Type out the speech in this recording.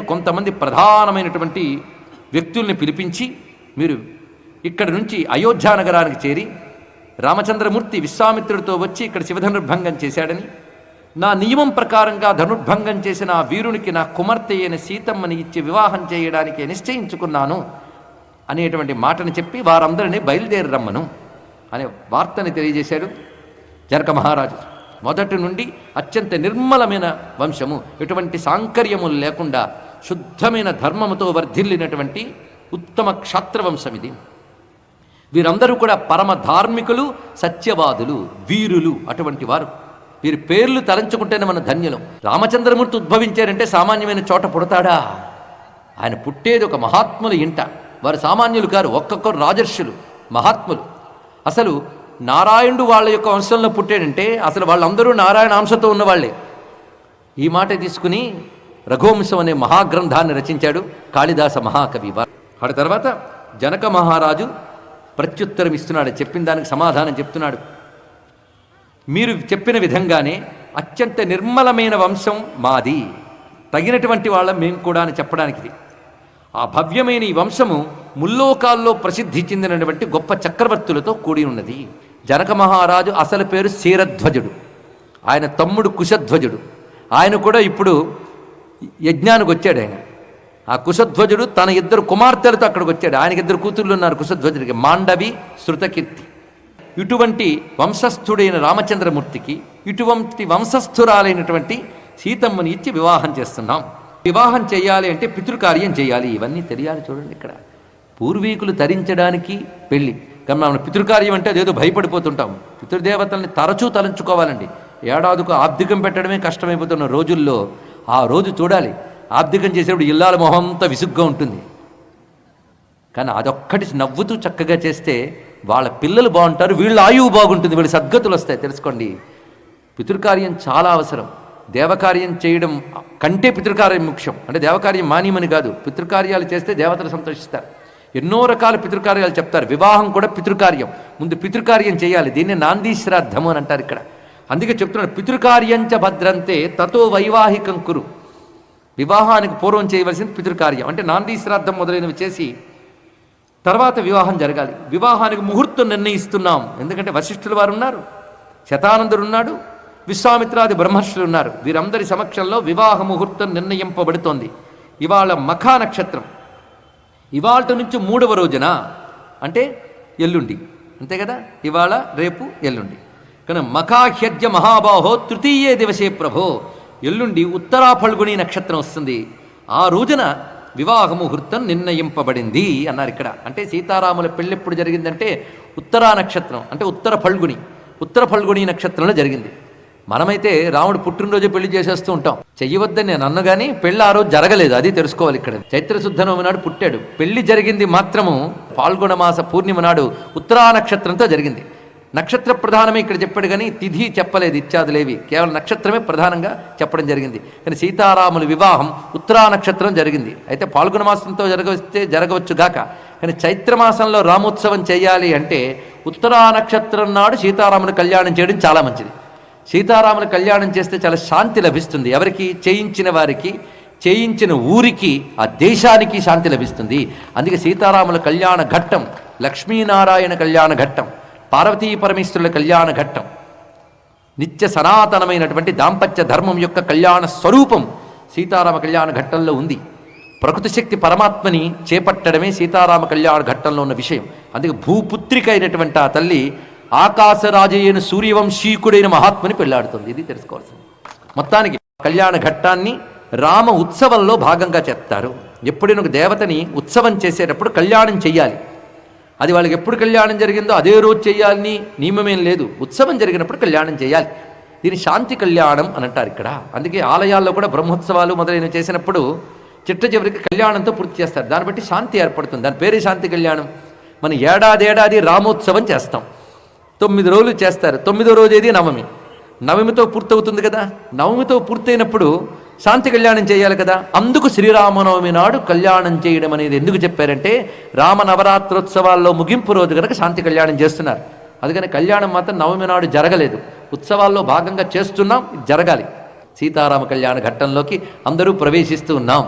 కొంతమంది ప్రధానమైనటువంటి వ్యక్తుల్ని పిలిపించి మీరు ఇక్కడి నుంచి అయోధ్య నగరానికి చేరి రామచంద్రమూర్తి విశ్వామిత్రుడితో వచ్చి ఇక్కడ శివధనుర్భంగం చేశాడని నా నియమం ప్రకారంగా ధనుర్భంగం చేసిన ఆ వీరునికి నా కుమార్తె అయిన సీతమ్మని ఇచ్చి వివాహం చేయడానికి నిశ్చయించుకున్నాను అనేటువంటి మాటను చెప్పి వారందరినీ బయలుదేరి రమ్మను అనే వార్తని తెలియజేశాడు జనక మహారాజు. మొదటి నుండి అత్యంత నిర్మలమైన వంశము. ఎటువంటి సాంకర్యములు లేకుండా శుద్ధమైన ధర్మముతో వర్ధిల్లినటువంటి ఉత్తమ క్షాత్రవంశం ఇది వీరందరూ కూడా పరమ ధార్మికులు సత్యవాదులు వీరులు అటువంటి వారు. వీరి పేర్లు తలంచుకుంటేనే మన ధన్యులం. రామచంద్రమూర్తి ఉద్భవించారంటే సామాన్యమైన చోట పుడతాడా? ఆయన పుట్టేది ఒక మహాత్ముల ఇంట. వారు సామాన్యులు కారు ఒక్కొక్కరు రాజర్షులు మహాత్ములు. అసలు నారాయణుడు వాళ్ళ యొక్క వంశంలో పుట్టాడంటే అసలు వాళ్ళందరూ నారాయణ అంశతో ఉన్నవాళ్ళే ఈ మాట తీసుకుని రఘువంశం అనే మహాగ్రంథాన్ని రచించాడు కాళిదాస మహాకవి వాడి తర్వాత జనక మహారాజు ప్రత్యుత్తరం ఇస్తున్నాడు చెప్పిన దానికి సమాధానం చెప్తున్నాడు. మీరు చెప్పిన విధంగానే అత్యంత నిర్మలమైన వంశం మాది. తగినటువంటి వాళ్ళం మేము కూడా అని చెప్పడానికి ఇది. ఆ భవ్యమైన ఈ వంశము ముల్లోకాల్లో ప్రసిద్ధి చెందినటువంటి గొప్ప చక్రవర్తులతో కూడి ఉన్నది. జనక మహారాజు అసలు పేరు శీరధ్వజుడు. ఆయన తమ్ముడు కుశధ్వజుడు. ఆయన కూడా ఇప్పుడు యజ్ఞానికి వచ్చాడు ఆయన. ఆ కుశధ్వజుడు తన ఇద్దరు కుమార్తెలతో అక్కడికి వచ్చాడు. ఆయనకి ఇద్దరు కూతుర్లు ఉన్నారు కుశధ్వజుడికి. మాండవి శృతకీర్తి. ఇటువంటి వంశస్థుడైన రామచంద్రమూర్తికి ఇటువంటి వంశస్థురాలైనటువంటి సీతమ్మని ఇచ్చి వివాహం చేస్తున్నాం. వివాహం చేయాలి అంటే పితృకార్యం చేయాలి. ఇవన్నీ తెలియాలి చూడండి ఇక్కడ. పూర్వీకులు తరించడానికి పెళ్ళి. కానీ మనం పితృకార్యం అంటే అదేదో భయపడిపోతుంటాం. పితృదేవతల్ని తరచూ తలంచుకోవాలండి. ఏడాదికు ఆబ్దికం పెట్టడమే కష్టమైపోతున్న రోజుల్లో ఆ రోజు చూడాలి. ఆబ్దికం చేసేప్పుడు ఇల్లాల మొహం అంతా విసుగ్గా ఉంటుంది. కానీ అదొక్కటి నవ్వుతూ చక్కగా చేస్తే వాళ్ళ పిల్లలు బాగుంటారు వీళ్ళ ఆయువు బాగుంటుంది వీళ్ళ సద్గతులు వస్తాయి. తెలుసుకోండి. పితృకార్యం చాలా అవసరం. దేవకార్యం చేయడం కంటే పితృకార్యం ముఖ్యం. అంటే దేవకార్యం మాన్యమని కాదు. పితృకార్యాలు చేస్తే దేవతలు సంతోషిస్తారు. ఎన్నో రకాల పితృకార్యాలు చెప్తారు. వివాహం కూడా పితృకార్యం. ముందు పితృకార్యం చేయాలి. దీన్ని నాందీ శ్రాద్ధము అని అంటారు ఇక్కడ. అందుకే చెప్తున్నాడు పితృకార్యంచ భద్రంతే తతో వైవాహికం కురు. వివాహానికి పూర్వం చేయవలసింది పితృకార్యం. అంటే నాంది శ్రాద్ధం మొదలైనవి చేసి తర్వాత వివాహం జరగాలి. వివాహానికి ముహూర్తం నిర్ణయిస్తున్నాం. ఎందుకంటే వశిష్ఠుల వారు ఉన్నారు శతానందుడు ఉన్నాడు విశ్వామిత్రాది బ్రహ్మర్షులు ఉన్నారు. వీరందరి సమక్షంలో వివాహ ముహూర్తం నిర్ణయింపబడుతోంది. ఇవాళ మఖా నక్షత్రం. ఇవాళ నుంచి మూడవ రోజున? అంటే ఎల్లుండి. అంతే కదా? ఇవాళ రేపు ఎల్లుండి. కానీ మఖాహ్యజ్య మహాబాహో తృతీయే దివసే ప్రభో. ఎల్లుండి ఉత్తరా ఫల్గుణి నక్షత్రం వస్తుంది. ఆ రోజున వివాహ ముహూర్తం నిర్ణయింపబడింది అన్నారు ఇక్కడ. అంటే సీతారాముల పెళ్ళి ఎప్పుడు జరిగిందంటే ఉత్తరా నక్షత్రం అంటే ఉత్తర ఫల్గుణి ఉత్తర ఫల్గుణి నక్షత్రంలో జరిగింది. మనమైతే రాముడు పుట్టినరోజు పెళ్ళి చేసేస్తూ ఉంటాం. చెయ్యవద్దని నేను అన్న కానీ పెళ్ళి ఆ రోజు జరగలేదు అది తెలుసుకోవాలి ఇక్కడ. చైత్రశుద్ధ నవమి నాడు పుట్టాడు. పెళ్ళి జరిగింది మాత్రము పాల్గొన మాస పూర్ణిమ నాడు ఉత్తరా నక్షత్రంతో జరిగింది. నక్షత్ర ప్రధానమే ఇక్కడ చెప్పాడు కానీ తిథి చెప్పలేదు ఇత్యాదులేవి. కేవలం నక్షత్రమే ప్రధానంగా చెప్పడం జరిగింది. కానీ సీతారాముల వివాహం ఉత్తరా నక్షత్రం జరిగింది. అయితే పాల్గొన మాసంతో జరగవస్తే జరగవచ్చు గాక. కానీ చైత్రమాసంలో రామోత్సవం చేయాలి అంటే ఉత్తరా నక్షత్రం నాడు సీతారాముని కళ్యాణం చేయడం చాలా మంచిది. సీతారాముల కళ్యాణం చేస్తే చాలా శాంతి లభిస్తుంది. ఎవరికి? చేయించిన వారికి. చేయించిన ఊరికి ఆ దేశానికి శాంతి లభిస్తుంది. అందుకే సీతారాముల కళ్యాణ ఘట్టం లక్ష్మీనారాయణ కళ్యాణ ఘట్టం. పార్వతీ పరమేశ్వరుల కళ్యాణ ఘట్టం. నిత్య సనాతనమైనటువంటి దాంపత్య ధర్మం యొక్క కళ్యాణ స్వరూపం సీతారామ కళ్యాణ ఘట్టంలో ఉంది. ప్రకృతి శక్తి పరమాత్మని చేపట్టడమే సీతారామ కళ్యాణ ఘట్టంలో ఉన్న విషయం. అందుకే భూపుత్రిక అయినటువంటి ఆ తల్లి ఆకాశరాజయ్యను సూర్యవంశీకుడైన మహాత్ముని పెళ్ళాడుతుంది. ఇది తెలుసుకోవాల్సింది. మొత్తానికి కళ్యాణ ఘట్టాన్ని రామ ఉత్సవంలో భాగంగా చెప్తారు ఎప్పుడైనా ఒక దేవతని ఉత్సవం చేసేటప్పుడు కళ్యాణం చెయ్యాలి. అది వాళ్ళకి ఎప్పుడు కళ్యాణం జరిగిందో అదే రోజు చేయాలని నియమమేం లేదు. ఉత్సవం జరిగినప్పుడు కళ్యాణం చేయాలి. దీని శాంతి కళ్యాణం అని అంటారు ఇక్కడ. అందుకే ఆలయాల్లో కూడా బ్రహ్మోత్సవాలు మొదలైనవి చేసినప్పుడు చిట్ట చివరికి కళ్యాణంతో పూర్తి చేస్తారు. దాన్ని బట్టి శాంతి ఏర్పడుతుంది. దాని పేరే శాంతి కళ్యాణం. మనం ఏడాది ఏడాది రామోత్సవం చేస్తాం. తొమ్మిది రోజులు చేస్తారు. తొమ్మిదో రోజు ఏది నవమి? నవమితో పూర్తవుతుంది కదా. నవమితో పూర్తయినప్పుడు శాంతి కళ్యాణం చేయాలి కదా. అందుకు శ్రీరామనవమి నాడు కళ్యాణం చేయడం అనేది ఎందుకు చెప్పారంటే రామ నవరాత్రోత్సవాల్లో ముగింపు రోజు కనుక శాంతి కళ్యాణం చేస్తున్నారు. అందుకని కళ్యాణం మాత్రం నవమి నాడు జరగలేదు. ఉత్సవాల్లో భాగంగా చేస్తున్నాం జరగాలి. సీతారామ కళ్యాణ ఘట్టంలోకి అందరూ ప్రవేశిస్తూ ఉన్నాం.